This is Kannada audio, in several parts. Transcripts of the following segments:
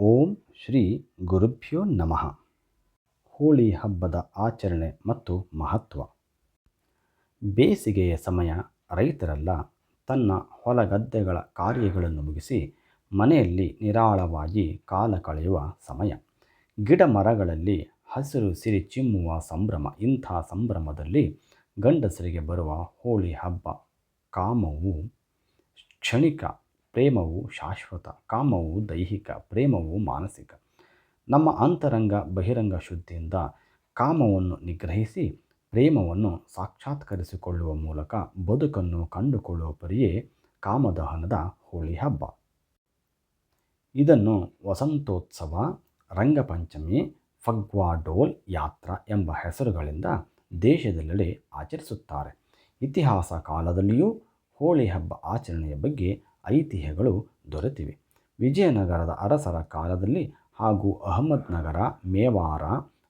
ಓಂ ಶ್ರೀ ಗುರುಭ್ಯೋ ನಮಃ. ಹೋಳಿ ಹಬ್ಬದ ಆಚರಣೆ ಮತ್ತು ಮಹತ್ವ. ಬೇಸಿಗೆಯ ಸಮಯ ರೈತರೆಲ್ಲ ತನ್ನ ಹೊಲಗದ್ದೆಗಳ ಕಾರ್ಯಗಳನ್ನು ಮುಗಿಸಿ ಮನೆಯಲ್ಲಿ ನಿರಾಳವಾಗಿ ಕಾಲ ಕಳೆಯುವ ಸಮಯ. ಗಿಡ ಮರಗಳಲ್ಲಿ ಹಸಿರು ಸಿರಿ ಚಿಮ್ಮುವ ಸಂಭ್ರಮ, ಇಂಥ ಸಂಭ್ರಮದಲ್ಲಿ ಗಂಡಸರಿಗೆ ಬರುವ ಹೋಳಿ ಹಬ್ಬ, ಕಾಮವು ಕ್ಷಣಿಕ ಪ್ರೇಮವು ಶಾಶ್ವತ, ಕಾಮವು ದೈಹಿಕ, ಪ್ರೇಮವು ಮಾನಸಿಕ. ನಮ್ಮ ಅಂತರಂಗ ಬಹಿರಂಗ ಶುದ್ಧಿಯಿಂದ ಕಾಮವನ್ನು ನಿಗ್ರಹಿಸಿ ಪ್ರೇಮವನ್ನು ಸಾಕ್ಷಾತ್ಕರಿಸಿಕೊಳ್ಳುವ ಮೂಲಕ ಬದುಕನ್ನು ಕಂಡುಕೊಳ್ಳುವ ಪರಿಯೇ ಕಾಮದಹನದ ಹೋಳಿ ಹಬ್ಬ. ಇದನ್ನು ವಸಂತೋತ್ಸವ, ರಂಗಪಂಚಮಿ, ಫಗ್ವಾ ಡೋಲ್ ಯಾತ್ರಾ ಎಂಬ ಹೆಸರುಗಳಿಂದ ದೇಶದೆಲ್ಲೆಡೆ ಆಚರಿಸುತ್ತಾರೆ. ಇತಿಹಾಸ ಕಾಲದಲ್ಲಿಯೂ ಹೋಳಿ ಹಬ್ಬ ಆಚರಣೆಯ ಬಗ್ಗೆ ಐತಿಹ್ಯಗಳು ದೊರೆತಿವೆ. ವಿಜಯನಗರದ ಅರಸರ ಕಾಲದಲ್ಲಿ ಹಾಗೂ ಅಹಮದ್ನಗರ, ಮೇವಾರ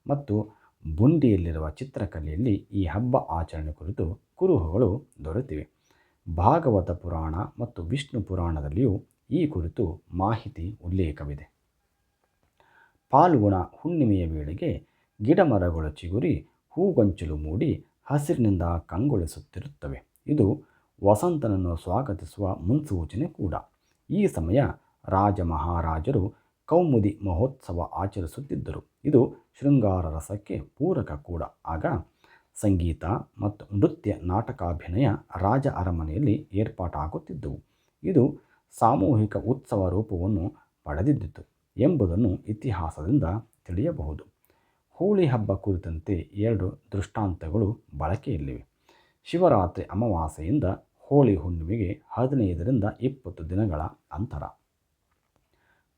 ಮತ್ತು ಬುಂಡಿಯಲ್ಲಿರುವ ಚಿತ್ರಕಲೆಯಲ್ಲಿ ಈ ಹಬ್ಬ ಆಚರಣೆ ಕುರಿತು ಕುರುಹುಗಳು ದೊರೆತಿವೆ. ಭಾಗವತ ಪುರಾಣ ಮತ್ತು ವಿಷ್ಣು ಪುರಾಣದಲ್ಲಿಯೂ ಈ ಕುರಿತು ಮಾಹಿತಿ ಉಲ್ಲೇಖವಿದೆ. ಪಾಲ್ಗುಣ ಹುಣ್ಣಿಮೆಯ ವೇಳೆಗೆ ಗಿಡಮರಗಳು ಚಿಗುರಿ, ಹೂಗೊಂಚಲು ಮೂಡಿ, ಹಸಿರಿನಿಂದ ಕಂಗೊಳಿಸುತ್ತಿರುತ್ತವೆ. ಇದು ವಸಂತನನ್ನು ಸ್ವಾಗತಿಸುವ ಮುನ್ಸೂಚನೆ ಕೂಡ. ಈ ಸಮಯ ರಾಜ ಮಹಾರಾಜರು ಕೌಮುದಿ ಮಹೋತ್ಸವ ಆಚರಿಸುತ್ತಿದ್ದರು. ಇದು ಶೃಂಗಾರ ರಸಕ್ಕೆ ಪೂರಕ ಕೂಡ. ಆಗ ಸಂಗೀತ ಮತ್ತು ನೃತ್ಯ ನಾಟಕಾಭಿನಯ ರಾಜ ಅರಮನೆಯಲ್ಲಿ ಏರ್ಪಾಟಾಗುತ್ತಿದ್ದವು. ಇದು ಸಾಮೂಹಿಕ ಉತ್ಸವ ರೂಪವನ್ನು ಪಡೆದಿದ್ದಿತು ಎಂಬುದನ್ನು ಇತಿಹಾಸದಿಂದ ತಿಳಿಯಬಹುದು. ಹೋಳಿ ಹಬ್ಬ ಕುರಿತಂತೆ ಎರಡು ದೃಷ್ಟಾಂತಗಳು ಬಳಕೆಯಲ್ಲಿವೆ. ಶಿವರಾತ್ರಿ ಅಮಾವಾಸ್ಯೆಯಿಂದ ಹೋಳಿ ಹುಣ್ಣಿಮೆಗೆ ಹದಿನೈದರಿಂದ ಇಪ್ಪತ್ತು ದಿನಗಳ ಅಂತರ.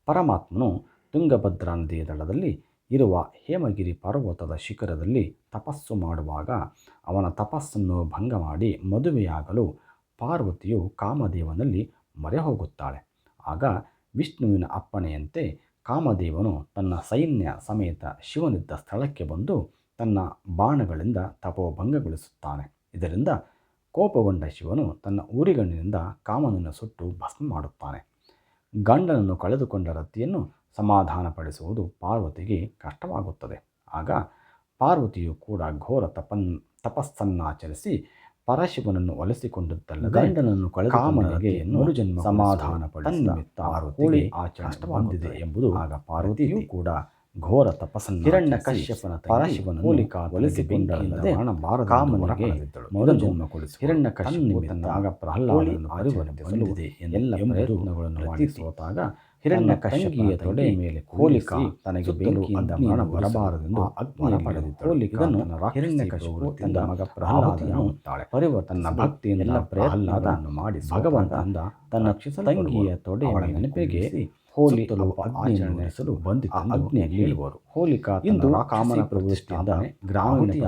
ಪರಮಾತ್ಮನು ತುಂಗಭದ್ರಾ ನದಿಯ ದಳದಲ್ಲಿ ಇರುವ ಹೇಮಗಿರಿ ಪರ್ವತದ ಶಿಖರದಲ್ಲಿ ತಪಸ್ಸು ಮಾಡುವಾಗ ಅವನ ತಪಸ್ಸನ್ನು ಭಂಗ ಮಾಡಿ ಮದುವೆಯಾಗಲು ಪಾರ್ವತಿಯು ಕಾಮದೇವನಲ್ಲಿ ಮೊರೆ ಹೋಗುತ್ತಾಳೆ ಆಗ ವಿಷ್ಣುವಿನ ಅಪ್ಪಣೆಯಂತೆ ಕಾಮದೇವನು ತನ್ನ ಸೈನ್ಯ ಸಮೇತ ಶಿವನಿದ್ದ ಸ್ಥಳಕ್ಕೆ ಬಂದು ತನ್ನ ಬಾಣಗಳಿಂದ ತಪೋಭಂಗಗೊಳಿಸುತ್ತಾನೆ. ಇದರಿಂದ ಕೋಪಗೊಂಡ ಶಿವನು ತನ್ನ ಊರಿಗಣ್ಣಿನಿಂದ ಕಾಮನನ್ನು ಸುಟ್ಟು ಭಸ್ಮ ಮಾಡುತ್ತಾನೆ. ಗಂಡನನ್ನು ಕಳೆದುಕೊಂಡ ರತಿಯನ್ನು ಸಮಾಧಾನಪಡಿಸುವುದು ಪಾರ್ವತಿಗೆ ಕಷ್ಟವಾಗುತ್ತದೆ. ಆಗ ಪಾರ್ವತಿಯು ಕೂಡ ಘೋರ ತಪನ್ ತಪಸ್ಸನ್ನಾಚರಿಸಿ ಪರಶಿವನನ್ನು ಒಲಿಸಿಕೊಂಡಿದ್ದಲ್ಲ ಗಂಡನನ್ನು ಕಳೆದ ಕಾಮನಿಗೆ ಜನ್ಮ ಸಮಾಧಾನ ಪಡಿಸಿದ ಆಚರಣೆ ಎಂಬುದು ಆಗ ಪಾರ್ವತಿಯು ಕೂಡ ಘೋರ ತಪಸ್ಸನ್ನು ಹಿರಣ್ಯ ಕಶ್ಯಪನ ಪರಶಿವನ ಹೋಲಿಕಾ ಬಾರದ ಕಾಮನಿಗೆ ಮರುಜನ್ಮ ಕೊಡಿಸಿ ಹಿರಣ್ಯ ಕಶ್ಯಪ ಆಗ ಪ್ರಹ್ಲಾದನನ್ನು ಪರಿವರ್ತಿಸಲಿದೆ ಎಲ್ಲ ಪ್ರಯತ್ನಗಳನ್ನು ಮಾಡಿ ಸೋತಾಗ ಹಿರಣ್ಯ ಕಶ್ಯಪಿಯ ತೊಡೆ ಮೇಲೆ ಹೋಲಿಕಾ ತನಗೆ ಬೆಂಕಿಯಿಂದ ಮರಣ ಬರಬಾರದೆಂದು ಅಗ್ನಿ ಪಡೆದಿದ್ದಳು. ಹೋಲಿಕನು ಹಿರಣ್ಯ ಕಶ್ಯಪರು ತನ್ನ ಮಗ ಪ್ರಹ್ಲಾದನು ಪರಿವರ್ತನ ಭಕ್ತಿಯನ್ನೆಲ್ಲ ಪ್ರಹ್ಲಾದನನ್ನು ಮಾಡಿ ಭಗವಂತನಿಂದ ತನ್ನ ತಂಗಿಯ ತೊಡೆಯ ನೆನಪಿಗೆ ಹೋಲಿ ಆಚರಣೆ ನಡೆಸಲು ಬಂದಿತ್ತು ಅಗ್ನಿಯಲ್ಲಿ ಹೇಳುವರು ಹೋಲಿಕಾ ಇಂದು ಕಾಮನ ಪ್ರತಿಷ್ಠೆಯಿಂದ ಗ್ರಾಮೀಣ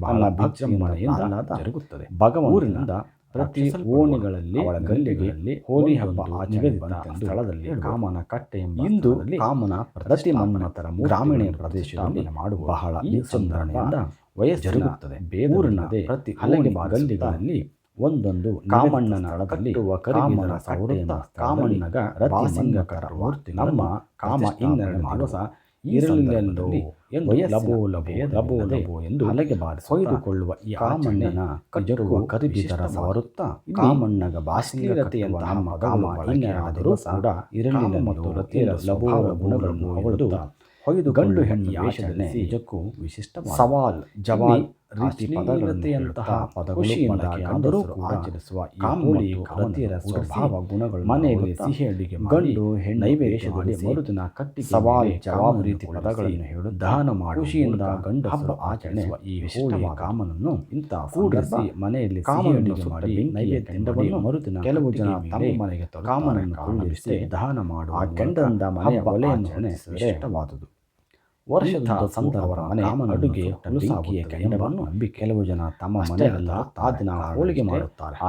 ಬಹಳ ವಿಜೃಂಭಣೆಯಿಂದ ಜರುಗುತ್ತದೆ. ಭಗವಂತನಿಂದ ಪ್ರತಿ ಓಣಿಗಳಲ್ಲಿ ಗಲ್ಲಿಗಳಲ್ಲಿ ಹೋಲಿ ಹಬ್ಬ ಆಚರಿಸಿದ ಸ್ಥಳದಲ್ಲಿ ಕಾಮನ ಕಟ್ಟೆ ಎಂಬ ಇಂದು ಕಾಮನ ಪ್ರತಿ ತರ ಗ್ರಾಮೀಣ ಪ್ರದೇಶದಲ್ಲಿ ಮಾಡುವ ಬಹಳ ವಿಜೃಂಭಣೆಯಿಂದ ವಯಸ್ಸು ಜರುಗುತ್ತದೆ. ಬೇಗೂರಿನದೇ ಪ್ರತಿ ಹಲಗೆ ಗಲ್ಲಿಗಳಲ್ಲಿ ಒಂದೊಂದು ಕಾಮಣ್ಣನ ಕಟ್ಟುವ ಕರಿಗಿನ ಸೌರತ ಕಾಮಣ್ಣಗ ರಾಸಿಂಗಕರ ಮೂರ್ತಿ ನಮ್ಮ ಕಾಮ ಇನ್ನೆರಡು ದಿವಸ ಇರಲಿಲ್ಲೆಂದು ಎಂದು ಲಬೋ ಲಬೋ ಲಬೋ ಲಬೋ ಎಂದು ಹಲಗೆ ಬಾರಿಸಿ ಹೊಯ್ದುಕೊಳ್ಳುವ ಈ ಕಾಮಣ್ಣನ ಕಜರುವ ಕರಿಬಿದರ ಸಾರುತ್ತ ಕಾಮಣ್ಣಗ ಬಾಸಿಂಗತೆಯಂತ ನಮ್ಮ ಕಾಮ ಇನ್ನೆರಡಾದರೂ ಕೂಡ ಇರಲಿಲ್ಲ ಮತ್ತು ರತಿಯ ಲಭೋ ಗುಣಗಳನ್ನು ಹೊಯ್ದು ಗಂಡು ಹೆಣ್ಣು ಆಚರಣೆ ನಿಜಕ್ಕೂ ವಿಶಿಷ್ಟ ಸವಾಲ್ ಜವಾಲ್ ರೀತಿ ಪದಗಳು ಆಚರಿಸುವ ಕಾಮೂಲಿ ಸ್ವಭಾವ ಗುಣಗಳು ಮನೆಯಲ್ಲಿ ಸಿಹಿ ಅಡುಗೆ ಗಂಡು ಹೆಣ್ಣು ನೈವೇದ್ಯದಲ್ಲಿ ಮರುದಿನ ಕಟ್ಟಿ ಸವಾಲು ಜವಾಬ್ ರೀತಿ ಪದಗಳನ್ನು ಹೇಳು ದಹನ ಮಾಡಿ ಖುಷಿಯಿಂದ ಗಂಡು ಹಬ್ಬ ಆಚರಣೆ ಈ ವಿಶೇಷ ಕಾಮನನ್ನು ಇಂಥ ಕೂಡಿಸಿ ಮನೆಯಲ್ಲಿ ಸಿಹಿ ಅಡುಗೆ ಮಾಡಿ ನೈವೇದ್ಯವನ್ನು ಮರುದಿನ ಕೆಲವು ಜನ ತಮ್ಮ ಮನೆಗೆ ಕಾಮನನ್ನು ಕೂಡಿಸಿ ದಹನ ಮಾಡುವ ಆ ಗಂಡನಿಂದ ಮನೆಯ ಒಲೆಯನ್ನು ಇಷ್ಟವಾದುದು ವರ್ಷದ ಸಂದರ್ಭ ಮನೆ ಅಡುಗೆ ಹುಲಸಾಗಿಯ ಕೆಂಡವನ್ನು ನಂಬಿ ಕೆಲವು ಜನ ತಮ್ಮ ಮನೆಯಲ್ಲ ಆ ದಿನ ಹೋಳಿಗೆ ಮಾಡುತ್ತಾರೆ. ಆ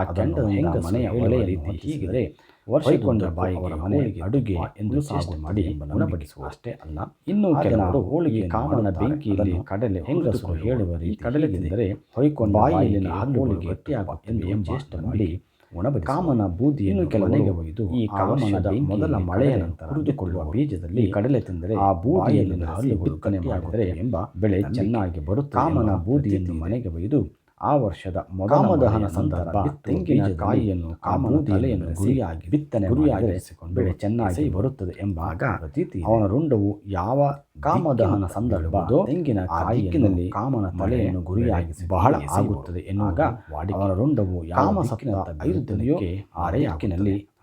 ಹೆಂಗ ಮನೆಯ ಒಲೆಯ ರೀತಿ ಹೀಗಿದ್ರೆ ವರ್ಷಕೊಂಡ ಬಾಯಿ ಅವರ ಮನೆಗೆ ಅಡುಗೆ ಎಂದು ಸಾಗು ಮಾಡಿ ಗುಣಪಡಿಸುವ ಅಷ್ಟೇ ಅಲ್ಲ. ಇನ್ನು ಕೆಲವರು ಹೋಳಿಗೆ ಕಾಮನ ಬೆಂಕಿಯಲ್ಲಿ ಕಡಲೆ ಹೆಂಗಸರು ಹೇಳುವ ರೀತಿ ಕಡಲೆ ತಿಂದರೆ ಹೊಯ್ಕೊಂಡ ಬಾಯಿಯಲ್ಲಿನ ಹೋಳಿಗೆ ಗಟ್ಟಿಯಾಗ ಎಂದು ಚೇಷ್ಟ ಮಾಡಿ ಉಣಬಡಿಸುವ ಕಾಮನ ಬೂದಿಯನ್ನು ಕೆಲವರು ಮನೆಗೆ ಒಯ್ದು ಈ ಆ ಕಾಮನ ವರ್ಷದ ಬೆಂಕಿಯಲ್ಲಿ ಮೊದಲ ಮಳೆಯ ನಂತರ ಹುರಿದುಕೊಳ್ಳುವ ಬೀಜದಲ್ಲಿ ಕಡಲೆ ತಿಂದರೆ ಆ ಬೂದಿಯಲ್ಲಿ ಹಲ್ಲುಗಳು ಬಿತ್ತನೆ ಮಾಡಿದರೆ ಎಂಬ ಬೆಳೆ ಚೆನ್ನಾಗಿ ಬರುತ್ತೆ ಕಾಮನ ಬೂದಿಯನ್ನು ಮನೆಗೆ ಒಯ್ದು ಆ ವರ್ಷದ ಮೊದಲ ಸಂದರ್ಭ ನಂತರ ತೆಂಗಿನ ಕಾಯಿಯನ್ನು ಆ ಕಾಮನ ತಲೆಯನ್ನು ಗುರಿಯಾಗಿ ಬಿತ್ತನೆ ಗುರಿಯಾಗಿ ಮಾಡಿದರೆ ಬೆಳೆ ಚೆನ್ನಾಗಿ ಬರುತ್ತದೆ ಎಂಬಾಗ ಪ್ರತೀತಿ ಅವನ ರುಂಡವು ಯಾವ ಕಾಮದಹನ ಸಂದರ್ಭ ತೆಂಗಿನ ಆ ಕಾಯಿಯಲ್ಲಿ ಕಾಮನ ತಲೆಯನ್ನು ಗುರಿಯಾಗಿಸಿ ಬಹಳ ಆಗುತ್ತದೆ ಎನ್ನುವಾಗ ವಾಡಿ ಅವನ ರುಂಡವು ಯಾವ ಸಕಿನ ಐದು ದಿನಕ್ಕೆ ಆ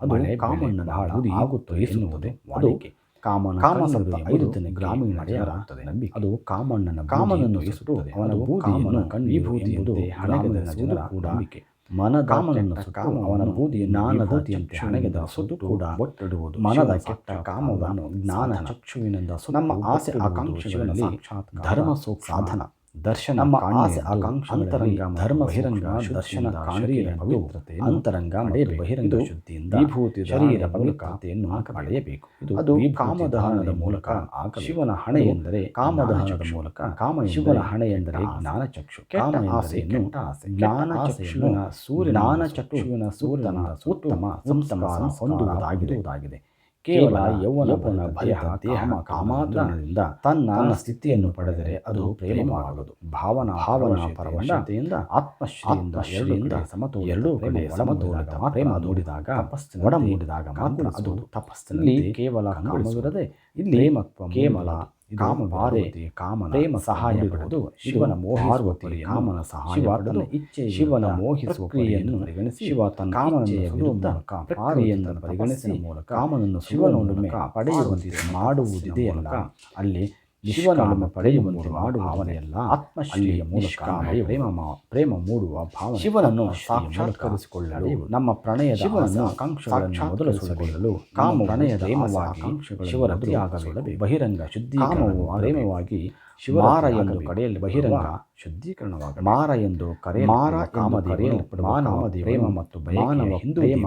ಅದು ಕಾಮಣ್ಣ ಬಹಳ ಆಗುತ್ತದೆ ಎನ್ನುವುದು ವಾಡಿಕೆ. ಕಾಮನ ಕಾಮ ಕಣ್ಣುಗಳು ಸತ್ತ ಎಂಬುದು ಗ್ರಾಮೀಣ ಜನರ ಮಳೆಯಾಗುತ್ತದೆ. ನಂಬಿಕೆ ಅದು ಕಾಮಣ್ಣನ ಕಾಮನನ್ನು ಸುಟ್ಟು ಅವನ ಕಾಮನ ಕಣ್ಣೀರು ವಿಭೂತಿ ಎಂಬುದು ಹಣೆಗೆ ಜನರ ಕೂಡ ನಂಬಿಕೆ. ಮನದ ಕಾಮನನ್ನು ಕಾಮ ಅವನ ಬೂದಿಯನ್ನು ಜ್ಞಾನದ ವಿಭೂತಿಯಂತೆ ಹಣೆಗೆ ಸುಟ್ಟು ಕೂಡ ಒಟ್ಟಿಡುವುದು ಮನದ ಕೆಟ್ಟ ಕಾಮವನ್ನು ಜ್ಞಾನ. ಚಕ್ಷುವಿನಿಂದ ನಮ್ಮ ಆಸೆ ಆಕಾಂಕ್ಷೆಗಳಲ್ಲಿ ಧರ್ಮ ಸೂಕ್ಷ್ಮ ಸಾಧನ ದರ್ಶನ ನಮ್ಮ ಆಸೆ ಅಂತರಂಗ ಧರ್ಮ ಬಹಿರಂಗ ದರ್ಶನ ಶರೀರ ಪವಿತ್ರತೆ ಅಂತರಂಗ. ಬಹಿರಂಗ ಶುದ್ಧಿಯಿಂದ ವಿಭೂತಿ ಶರೀರ ಪವಿತ್ರತೆಯನ್ನು ಪಡೆಯಬೇಕು. ಇದು ಅದು ಕಾಮದಹನದ ಮೂಲಕ. ಶಿವನ ಹಣೆ ಎಂದರೆ ಕಾಮದಹನದ ಮೂಲಕ ಕಾಮ ಶಿವನ ಹಣೆ ಎಂದರೆ ಜ್ಞಾನ ಚಕ್ಷು. ಕಾಮ ಆಸೆಯನ್ನು ಜ್ಞಾನ ಚಕ್ಷುವಿನ ಕೆಟ್ಟ ಜ್ಞಾನ ಚಕ್ಷುವಿನ ಸೂರ್ಯನ ಉತ್ತಮ ಸಂಸ್ಕಾರ ಹೊಂದುವುದಾಗಿದೆ. ಕೇವಲ ಯೌವನ ಪೂರ್ಣ ಭಯ ದೇಹ ಕಾಮಾದ್ರಣದಿಂದ ತನ್ನ ಸ್ಥಿತಿಯನ್ನು ಪಡೆದರೆ ಅದು ಪ್ರೇಮವಾಗದು ಭಾವನಾ ಭಾವನಾ ಪರವಶತೆಯಿಂದ ಆತ್ಮಶ್ರೀಯಿಂದ ಸಮತೋಲ ಎರಡೂ ಕಡೆ ಸಮತೋಲಿತ ಪ್ರೇಮ ಮೂಡಿದಾಗ ಒಡ ನೋಡಿದಾಗ ಮಾತ್ರ ಅದು ತಪಸ್ಸಿನಲ್ಲಿ ಕೇವಲ ಕಾಮವಿರದೆ ಇಲ್ಲಿ ಕೇವಲ ಕಾಮ ಪಾರ್ವತಿ ಕಾಮನ ಪ್ರೇಮ ಸಹಾಯ ಪಡೆದು ಶಿವನ ಮೋಹಿಸುವ ಕಾಮನ ಸಹಾಯ ಪಡೆದು ಇಚ್ಛೆ ಶಿವನ ಮೋಹಿಸುವ ಕ್ರಿಯೆಯನ್ನು ಪರಿಗಣಿಸಿ ಶಿವ ತನ್ನ ಕಾಮನೆಯ ವಿರುದ್ಧ ಪ್ರಕ್ರಿಯೆಯನ್ನು ಪರಿಗಣಿಸಿ ಮೂಲಕ ಕಾಮನನ್ನು ಶಿವನೊಡನೆ ಪಡೆಯುವಂತೆ ಮಾಡುವುದಿದೆಯಲ್ಲ. ಅಲ್ಲಿ ಶಿವನೊಡನೆ ಪಡೆಯುವಂತೆ ಮಾಡುವ ಭಾವನೆಯಲ್ಲ ಆತ್ಮಶ್ರೀಯ ಮೂಲಕ ಪ್ರೇಮ ಪ್ರೇಮ ಮೂಡುವ ಭಾವನೆ ಶಿವನನ್ನು ಸಾಕ್ಷಾತ್ಕರಿಸಿಕೊಳ್ಳಲು ನಮ್ಮ ಪ್ರಣಯದ ಶಿವನನ್ನು ಆಕಾಂಕ್ಷೆಗಳನ್ನು ಮೊದಲು ಸುಳಿಕೊಳ್ಳಲು ಕಾಮ ಪ್ರಣಯದ ಪ್ರೇಮವಾಗಿ ಬಹಿರಂಗ ಆಗಬೇಕು ಬಹಿರಂಗ ಕಾಮವು ಪ್ರೇಮವಾಗಿ ಮಾರ ಎಂದು ಕಡೆಯಲ್ಲಿ ಬಹಿರಂಗ ಶುದ್ಧೀಕರಣವಾಗ ಮಾರ ಎಂದು ಕರೆ ಮಾರ ಕಾಮದೇವ ಮಾನವ ಪ್ರೇಮ ಮತ್ತು ಮಾನವ ಹಿಂದೂ ಪ್ರೇಮ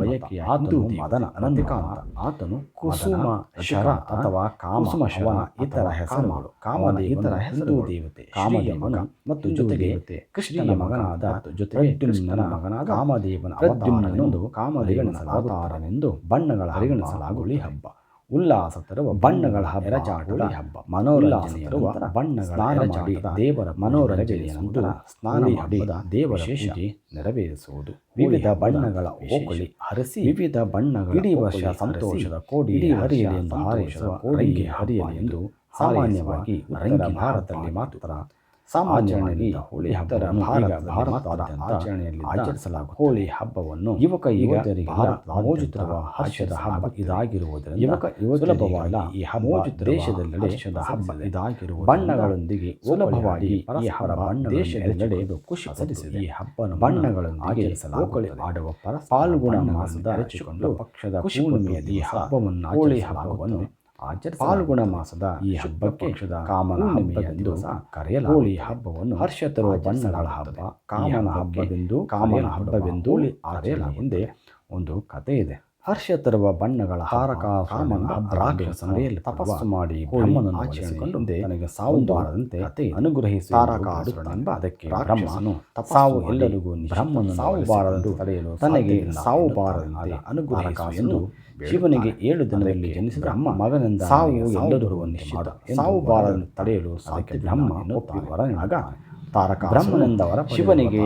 ಬಯಕೆಯ ಆತನು ಮದನ ಅನಂತಿಕಾಂತ ಆತನು ಕುಸುಮ ಶರ ಅಥವಾ ಕಾಮಸುಮ ಶರ ಇತರ ಹೆಸರುಗಳು ಕಾಮದೇವ ಇತರ ಹೆಸರು ದೇವತೆ ಕಾಮದೇವನ ಮತ್ತು ಜೊತೆಗೆ ಕೃಷ್ಣನ ಮಗನಾದ ಜೊತೆಗೆ ಕೃಷ್ಣನ ಮಗನಾದ ಕಾಮದೇವನ ಅವತಾರನೆಂದು ಕಾಮದೇವನಸಲಾಗುತ್ತಾರನೆಂದು ಬಣ್ಣಗಳ ಪರಿಗಣಿಸಲಾಗುಳಿ ಹಬ್ಬ. ಉಲ್ಲಾಸ ತರುವ ಬಣ್ಣಗಳ ಎರಚಾಟುಳಿ ಹಬ್ಬ ಮನೋಲ್ಲಾಸ ತರುವ ಬಣ್ಣಗಳ ಮಾಡಿ ದೇವರ ಮನೋರಂಜನೆಯ ನಂತರ ಸ್ನಾನ ಮಾಡಿ ದೇವರ ಪೂಜೆ ನೆರವೇರಿಸುವುದು ವಿವಿಧ ಬಣ್ಣಗಳ ಓಕಳಿ ಹರಿಸಿ ವಿವಿಧ ಬಣ್ಣಗಳ ಇಡೀ ವರ್ಷ ಸಂತೋಷದ ಕೋಡಿ ಹರಿಯಲಿ ಎಂದು ಹಾರೈಸುವ ಕೋಡಿಗೆ ಹರಿಯಲಿ ಎಂದು ಸಾಮಾನ್ಯವಾಗಿ ಉತ್ತರ ಭಾರತದಲ್ಲಿ ಮಾತ್ರ ಸಾಮಾನ್ಯವಾಗಿ ಹೋಳಿ ಹಬ್ಬ ಭಾರತ ಭಾರತಾದ್ಯಂತ ಆಚರಣೆಯಲ್ಲಿ ಆಚರಿಸಲಾಗುತ್ತದೆ. ಹೋಳಿ ಹಬ್ಬವನ್ನು ಯುವಕ ಯುವತಿಯರಿಗೆ ಮೋಜುತ್ತಿರುವ ಹರ್ಷದ ಹಬ್ಬ ಇದಾಗಿರುವುದರಿಂದ ಯುವಕ ಸುಲಭವಾಗಿ ಈ ಹಬ್ಬ ದೇಶದಲ್ಲಿ ಹರ್ಷದ ಹಬ್ಬ ಇದಾಗಿರುವ ಬಣ್ಣಗಳೊಂದಿಗೆ ಸುಲಭವಾಗಿ ಈ ಹಬ್ಬ ದೇಶದೆಲ್ಲೆಡೆ ಖುಷಿ ಸಲ್ಲಿಸಿದೆ ಈ ಹಬ್ಬನ ಬಣ್ಣಗಳನ್ನು ಆಚರಿಸಲಾಗುತ್ತದೆ. ಆಡುವ ಪರ ಪಾಲ್ಗುಣ ಮಾಸದ ಹೆಚ್ಚಿಕೊಂಡು ಪಕ್ಷದ ಖುಷಿ ಈ ಹಬ್ಬವನ್ನು ಹೋಳಿ ಹಬ್ಬವನ್ನು ಆಚರಿಸ ಪಾಲ್ಗುಣ ಮಾಸದ ಈ ಹಬ್ಬಕ್ಕೆ ಕಾಮನ ಹಬ್ಬವೆಂದು ಕರೆಯಲ ಹೋಳಿ ಹಬ್ಬವನ್ನು ಹರ್ಷ ತರುವ ಬಣ್ಣಗಳ ಹಬ್ಬ ಕಾಮನ ಹಬ್ಬವೆಂದು ಕಾಮನ ಹಬ್ಬವೆಂದು ಹಿಂದೆ ಒಂದು ಕಥೆ ಇದೆ ಹರ್ಷ ತರುವ ಬಣ್ಣಗಳ ಹಾರಕ ರಾಕ್ಷಸನೆಯಲ್ಲಿ ತಪಸ್ಸು ಮಾಡಿ ಬ್ರಹ್ಮನನ್ನು ಆಚರಿಸಿಕೊಂಡು ನನಗೆ ಸಾವು ಬಾರದಂತೆ ಅನುಗ್ರಹಿಸಿ ತಾರಕಾಸುರನೆಂಬ ಅದಕ್ಕೆ ಬ್ರಹ್ಮನು ಸಾವು ಎಲ್ಲರಿಗೂ ಬ್ರಹ್ಮನು ಸಾವು ಬಾರದಂತೆ ತಡೆಯಲು ತನಗೆ ಸಾವು ಬಾರದಂತೆ ಅನುಗ್ರಹ ಎಂದು ಶಿವನಿಗೆ ಏಳು ದಿನದಲ್ಲಿ ಜನಿಸಿದ ಬ್ರಹ್ಮ ಮಗನಿಂದ ಸಾವು ಎಲ್ಲರೂ ನಿಶ್ಚಿತ ಸಾವು ಬಾರದಂತೆ ತಡೆಯಲು ಸಾಧ್ಯ ಬ್ರಹ್ಮ ಒಪ್ಪಿ ವರನಾಗ ತಾರಕ ಬ್ರಹ್ಮನಿಂದ ವರ ಶಿವನಿಗೆ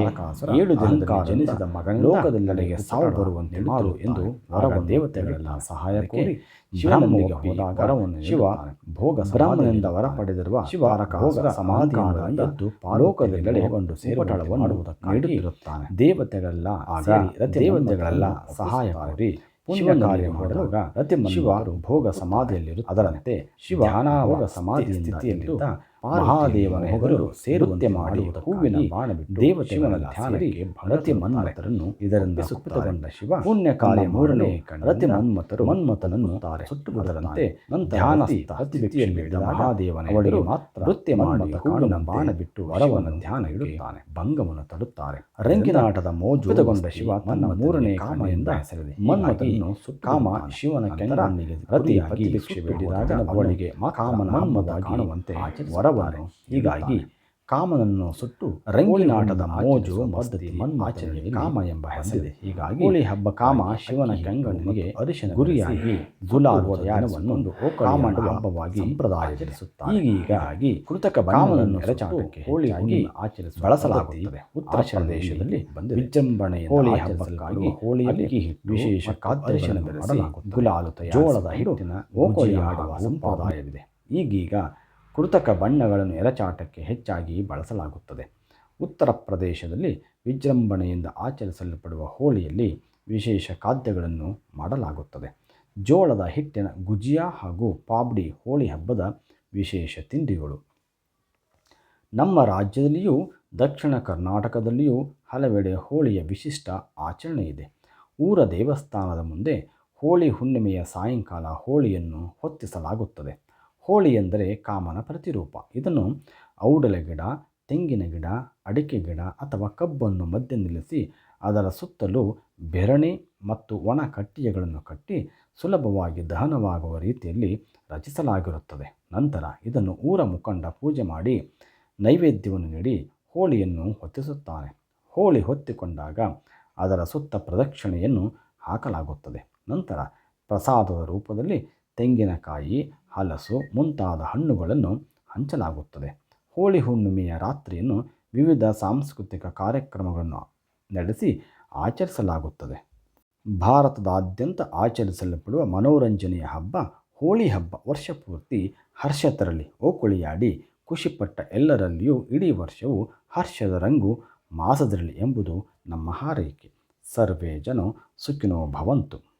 ಏಳು ದಿನದಲ್ಲಿ ಜನಿಸಿದ ಮಗನ ಲೋಕದೆಲ್ಲೆಡೆಗೆ ಸಾವು ಬರುವಂತೆ ಮಾಡು ಎಂದು ವರವ ದೇವತೆಗಳೆಲ್ಲ ಸಹಾಯ ಕೋರಿ ಶಿವನೊಂದಿಗೆ ಹೋದಾಗ ವರವನ್ನು ಶಿವ ಭೋಗ ಬ್ರಹ್ಮನಿಂದ ವರ ಪಡೆದಿರುವ ಶಿವ ಭೋಗ ಸಮಾಧಿಯಿಂದ ಎದ್ದು ಲೋಕದೆಲ್ಲೆಡೆ ಕೊಂಡು ಸೇರ್ಪಟಳವನ್ನು ಮಾಡುವುದಕ್ಕಾಗಿ ನೀಡುತ್ತಿರುತ್ತಾನೆ ದೇವತೆಗಳೆಲ್ಲ ಆಗ ದೇವತೆಗಳೆಲ್ಲ ಸಹಾಯ ಕೋರಿ ಪುಣ್ಯ ಕಾರ್ಯ ಮಾಡುವಾಗ ರತಿ ಶಿವ ಭೋಗ ಸಮಾಧಿಯಲ್ಲಿರು ಅದರಂತೆ ಶಿವ ಭೋಗ ಸಮಾಧಿ ಸ್ಥಿತಿಯಲ್ಲಿದ್ದ ಮಹಾದೇವನ ಹೆಗರು ಸೇರುವಂತೆ ಮಾಡಿ ಹೂವಿನ ಬಾಣ ಬಿಟ್ಟು ದೇವತೆಗಳ ಧ್ಯಾನಕ್ಕೆ ರತಿ ಮನ್ಮಥರನ್ನು ಇದರಿಂದ ಸುಪ್ತಗೊಂಡ ಶಿವ ಪುಣ್ಯ ಕಾರ್ಯ ಮೂರನೇ ರತಿ ಮನ್ಮಥರು ಮನ್ಮಥನನ್ನು ತಾರೆ ಸುಟ್ಟುಬಿಡದಂತೆ ಧ್ಯಾನ ಸ್ಥಿತಿಯಲ್ಲಿ ಮಹಾದೇವನ ಅವಳಿಗೆ ಮಾತ್ರ ನೃತ್ಯ ಮಾಡಿ ಹೂವಿನ ಬಾಣ ಬಿಟ್ಟು ವರವನ್ನು ಧ್ಯಾನ ಇಡುತ್ತಾನೆ. ಭಂಗವನ್ನು ತಡುತ್ತಾರೆ ರಂಗಿನಾಟದ ಮೋಜುಗೊಂಡ ಶಿವ ತನ್ನ ಮೂರನೇ ಕಾಮ ಎಂದ ಹೆಸರಿದೆ. ಮನ್ಮಥನನ್ನು ಕಾಮ ಶಿವನ ಕೆಂಗಣ್ಣಿಗೆ ರತಿಯಾಗಿ ಭಿಕ್ಷೆ ಬೇಡಿದಾಗ ಅವಳಿಗೆ ಕಾಮನ ಮನ್ಮಥ ಕಾಣುವಂತೆ ವರವನ್ನು ಹೀಗಾಗಿ ಕಾಮನನ್ನು ಸುಟ್ಟು ರಂಗಿನಾಟದ ಮೋಜು ಮಸ್ತಿ ಮನ್ಮಾಚರಣೆ ಕಾಮ ಎಂಬ ಹೆಸರಿದೆ ಹೀಗಾಗಿ ಹೋಳಿ ಹಬ್ಬ ಕಾಮ ಶಿವನ ಗಂಗನಿಗೆ ಅರಿಶಿನ ಗುರಿಯಾಗಿ ಜುಲಾಲುವ ದಿನವನ್ನು ಕಾಮನ ಹಬ್ಬವಾಗಿ ಸಂಪ್ರದಾಯವಿರಿಸುತ್ತಾರೆ ಹೀಗಾಗಿ ಕೃತಕ ಕಾಮನನ್ನು ಎರಚಾಟಕ್ಕೆ ಹೋಳಿಯಾಗಿ ಆಚರಿಸಿ ಬಳಸಲಾಗುತ್ತದೆ. ಉತ್ತರ ಪ್ರದೇಶದಲ್ಲಿ ವಿಜೃಂಭಣೆ ಹೋಳಿ ಹಬ್ಬಕ್ಕಾಗಿ ಹೋಳಿಯಲ್ಲಿ ವಿಶೇಷ ಕಾದರ್ಶನ ಮಾಡಲಾಗುತ್ತದೆ. ಗುಲಾಲು ಜೋಳದ ಹಿಟ್ಟಿನ ಓಕೋಳಿ ಆಡುವ ಸಂಪ್ರದಾಯವಿದೆ. ಈಗೀಗ ಕೃತಕ ಬಣ್ಣಗಳನ್ನು ಎರಚಾಟಕ್ಕೆ ಹೆಚ್ಚಾಗಿ ಬಳಸಲಾಗುತ್ತದೆ. ಉತ್ತರ ಪ್ರದೇಶದಲ್ಲಿ ವಿಜೃಂಭಣೆಯಿಂದ ಆಚರಿಸಲ್ಪಡುವ ಹೋಳಿಯಲ್ಲಿ ವಿಶೇಷ ಖಾದ್ಯಗಳನ್ನು ಮಾಡಲಾಗುತ್ತದೆ. ಜೋಳದ ಹಿಟ್ಟಿನ ಗುಜಿಯಾ ಹಾಗೂ ಪಾಬ್ಡಿ ಹೋಳಿ ಹಬ್ಬದ ವಿಶೇಷ ತಿಂಡಿಗಳು. ನಮ್ಮ ರಾಜ್ಯದಲ್ಲಿಯೂ ದಕ್ಷಿಣ ಕರ್ನಾಟಕದಲ್ಲಿಯೂ ಹಲವೆಡೆ ಹೋಳಿಯ ವಿಶಿಷ್ಟ ಆಚರಣೆ ಇದೆ. ಊರ ದೇವಸ್ಥಾನದ ಮುಂದೆ ಹೋಳಿ ಹುಣ್ಣಿಮೆಯ ಸಾಯಂಕಾಲ ಹೋಳಿಯನ್ನು ಹೊತ್ತಿಸಲಾಗುತ್ತದೆ. ಹೋಳಿ ಎಂದರೆ ಕಾಮನ ಪ್ರತಿರೂಪ. ಇದನ್ನು ಔಡಲ ಗಿಡ, ತೆಂಗಿನ ಗಿಡ, ಅಡಿಕೆ ಗಿಡ ಅಥವಾ ಕಬ್ಬನ್ನು ಮಧ್ಯೆ ನಿಲ್ಲಿಸಿ ಅದರ ಸುತ್ತಲೂ ಬೆರಣೆ ಮತ್ತು ಒಣ ಕಟ್ಟಿಗೆಗಳನ್ನು ಕಟ್ಟಿ ಸುಲಭವಾಗಿ ದಹನವಾಗುವ ರೀತಿಯಲ್ಲಿ ರಚಿಸಲಾಗಿರುತ್ತದೆ. ನಂತರ ಇದನ್ನು ಊರ ಮುಖಂಡ ಪೂಜೆ ಮಾಡಿ ನೈವೇದ್ಯವನ್ನು ನೀಡಿ ಹೋಳಿಯನ್ನು ಹೊತ್ತಿಸುತ್ತಾನೆ. ಹೋಳಿ ಹೊತ್ತಿಕೊಂಡಾಗ ಅದರ ಸುತ್ತ ಪ್ರದಕ್ಷಿಣೆಯನ್ನು ಹಾಕಲಾಗುತ್ತದೆ. ನಂತರ ಪ್ರಸಾದದ ರೂಪದಲ್ಲಿ ತೆಂಗಿನಕಾಯಿ, ಹಲಸು ಮುಂತಾದ ಹಣ್ಣುಗಳನ್ನು ಹಂಚಲಾಗುತ್ತದೆ. ಹೋಳಿ ಹುಣ್ಣಿಮೆಯ ರಾತ್ರಿಯನ್ನು ವಿವಿಧ ಸಾಂಸ್ಕೃತಿಕ ಕಾರ್ಯಕ್ರಮಗಳನ್ನು ನಡೆಸಿ ಆಚರಿಸಲಾಗುತ್ತದೆ. ಭಾರತದಾದ್ಯಂತ ಆಚರಿಸಲ್ಪಡುವ ಮನೋರಂಜನೆಯ ಹಬ್ಬ, ಹೋಳಿ ಹಬ್ಬ. ವರ್ಷಪೂರ್ತಿ ಹರ್ಷ ತರಲಿ, ಓಕುಳಿಯಾಡಿ, ಖುಷಿಪಟ್ಟ ಎಲ್ಲರಲ್ಲಿಯೂ ಇಡೀ ವರ್ಷವು ಹರ್ಷದ ರಂಗು ಮಾಸದಿರಲಿ ಎಂಬುದು ನಮ್ಮ ಹಾರೈಕೆ. ಸರ್ವೇ ಜನ ಸುಖಿನೋ ಭವಂತು.